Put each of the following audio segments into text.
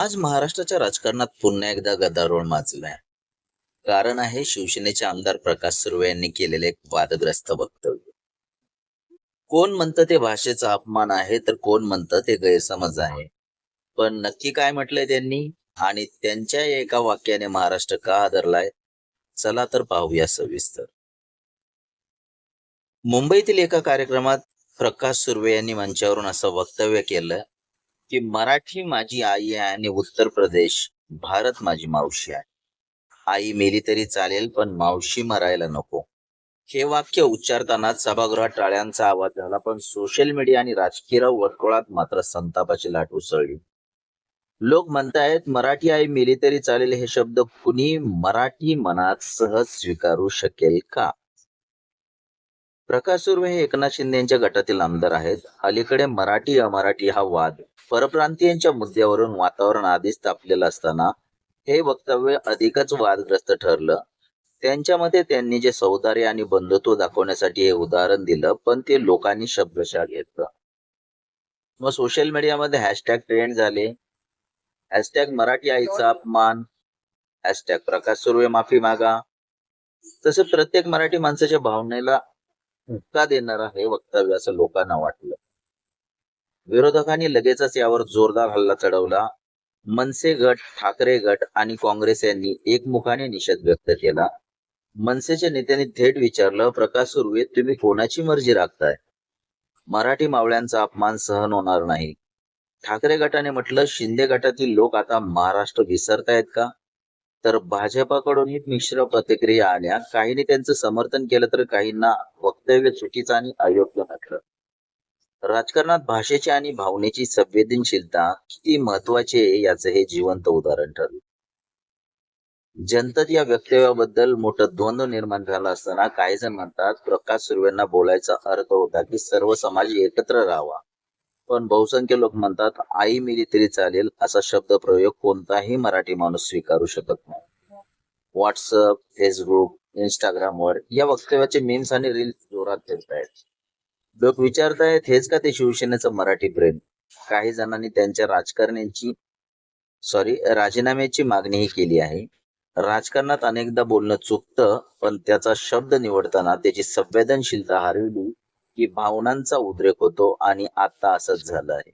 आज महाराष्ट्राच्या राजकारणात पुन्हा एकदा गदारोळ माजलाय. कारण आहे शिवसेनेचे आमदार प्रकाश सुर्वे यांनी केलेले एक वादग्रस्त वक्तव्य. कोण म्हणतं ते भाषेचा अपमान आहे तर कोण म्हणतं ते गैरसमज आहे. पण नक्की काय म्हटलंय त्यांनी? आणि त्यांच्या एका वाक्याने महाराष्ट्र का आदरलाय? चला तर पाहूया सविस्तर. मुंबईतील एका कार्यक्रमात प्रकाश सुर्वे यांनी मंचावरून असं वक्तव्य केलं की मराठी माझी आई आहे आणि उत्तर प्रदेश भारत माझी मावशी आहे. आई मेली तरी चालेल पण मावशी मरायला नको. हे वाक्य उच्चारतानाच सभागृहात टाळ्यांचा आवाज झाला पण सोशल मीडिया आणि राजकीय वर्तुळात मात्र संतापाची लाट उसळली. लोक म्हणतायत मराठी आई मेली तरी चालेल हे शब्द कुणी मराठी मनात सहज स्वीकारू शकेल का? प्रकाश सुर्वे हे एकनाथ शिंदे यांच्या गटातील आमदार आहेत. अलीकडे मराठी अमराठी हा वाद परप्रांतीयांच्या मुद्द्यावरून वातावरण आधीच तापलेलं असताना हे वक्तव्य अधिकच वादग्रस्त ठरलं. त्यांच्यामध्ये त्यांनी जे सौदार्य आणि बंधुत्व दाखवण्यासाठी हे उदाहरण दिलं पण ते लोकांनी शब्दशः घेतलं. मग सोशल मीडियामध्ये हॅशटॅग ट्रेंड झाले. हॅशटॅग मराठी आईचा अपमान. हॅशटॅग प्रकाश सुर्वे माफी मागा. तसे प्रत्येक मराठी माणसाच्या भावनेला धक्का देणारा हे वक्तव्य असं लोकांना वाटलं. विरोधकांनी लगेचच यावर जोरदार हल्ला चढवला. मनसे गट ठाकरे गट आणि काँग्रेस यांनी एकमुखाने निषेध व्यक्त केला. मनसेच्या नेत्यांनी थेट विचारलं प्रकाश सुर्वे तुम्ही कोणाची मर्जी राखताय? मराठी मावळ्यांचा अपमान सहन होणार नाही. ठाकरे गटाने म्हटलं शिंदे गटातील लोक आता महाराष्ट्र विसरतायत का? तर भाजपाकडूनही मिश्र प्रतिक्रिया आल्या काहींनी त्यांचं समर्थन केलं तर काहींना वक्तव्य चुकीचं आणि अयोग्य राजकारणात भाषेची आणि भावनेची संवेदनशीलता किती महत्वाची आहे याचं हे जिवंत उदाहरण ठरलं. जनतेत या वक्तव्याबद्दल मोठं द्वंद्व निर्माण झाला असताना काही जण म्हणतात प्रकाश सुर्वेंना बोलायचा अर्थ होता की सर्व समाज एकत्र राहावा. पण बहुसंख्य लोक म्हणतात आई मिली तरी चालेल असा शब्द प्रयोग कोणताही मराठी माणूस स्वीकारू शकत नाही. व्हॉट्सअप फेसबुक इंस्टाग्रामवर या वक्तव्याचे मीम्स आणि रील्स जोरात फिरत आहेत लोक विचारतायत हेच का ते शिवसेनेचं मराठी प्रेम? काही जणांनी त्यांच्या राजकारण्यांची सॉरी राजीनाम्याची मागणीही केली आहे. राजकारणात अनेकदा बोलणं चुकतं पण त्याचा शब्द निवडताना त्याची संवेदनशीलता हरवली की भावनांचा उद्रेक होतो आणि आता असंच झालं आहे.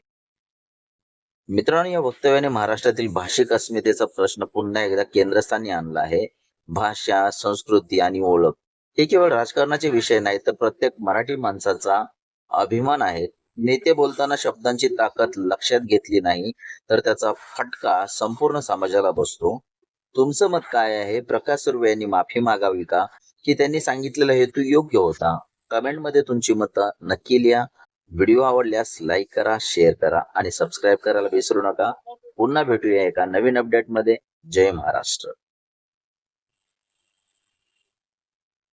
मित्रांनो या वक्तव्याने महाराष्ट्रातील भाषिक अस्मितेचा प्रश्न पुन्हा एकदा केंद्रस्थानी आणला आहे. भाषा संस्कृती आणि ओळख हे केवळ राजकारणाचे विषय नाही तर प्रत्येक मराठी माणसाचा अभिमान आहे. नेते बोलताना शब्दांची ताकद लक्षात घेतली नाही तर त्याचा फटका संपूर्ण समाजाला बसतो. तुमचं मत काय आहे? प्रकाश सुर्वे यांनी माफी मागावी का? की त्यांनी सांगितलेला हेतू योग्य होता? कमेंटमध्ये तुमची मतं नक्की लिहा. व्हिडिओ आवडल्यास लाईक करा शेअर करा आणि सबस्क्राईब करायला विसरू नका. पुन्हा भेटूया एका नवीन अपडेटमध्ये जय महाराष्ट्र.